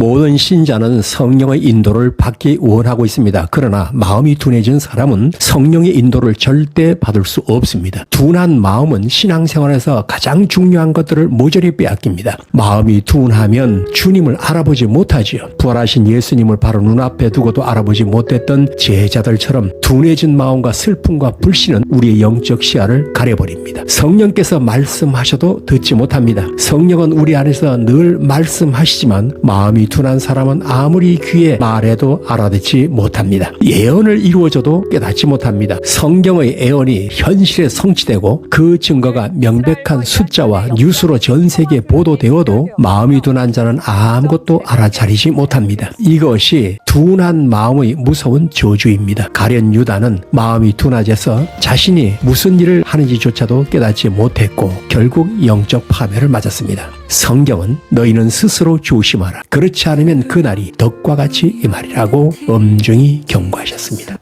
모든 신자는 성령의 인도를 받기 원하고 있습니다. 그러나 마음이 둔해진 사람은 성령의 인도를 절대 받을 수 없습니다. 둔한 마음은 신앙생활에서 가장 중요한 것들을 모조리 빼앗깁니다. 마음이 둔하면 주님을 알아보지 못하지요. 부활하신 예수님을 바로 눈앞에 두고도 알아보지 못했던 제자들처럼 둔해진 마음과 슬픔과 불신은 우리의 영적 시야를 가려버립니다. 성령께서 말씀하셔도 듣지 못합니다. 성령은 우리 안에서 늘 말씀하시지만 마음이 둔한 사람은 아무리 귀에 말해도 알아듣지 못합니다. 예언을 이루어져도 깨닫지 못합니다. 성경의 예언이 현실에 성취되고 그 증거가 명백한 숫자와 뉴스로 전 세계에 보도되어도 마음이 둔한 자는 아무것도 알아차리지 못합니다. 이것이 둔한 마음의 무서운 저주입니다. 가련 유다는 마음이 둔해져서 자신이 무슨 일을 하는지조차도 깨닫지 못했고 결국 영적 파멸을 맞았습니다. 성경은 너희는 스스로 조심하라. 않으면 그날이 덕과 같이 임하리라고 엄중히 경고하셨습니다.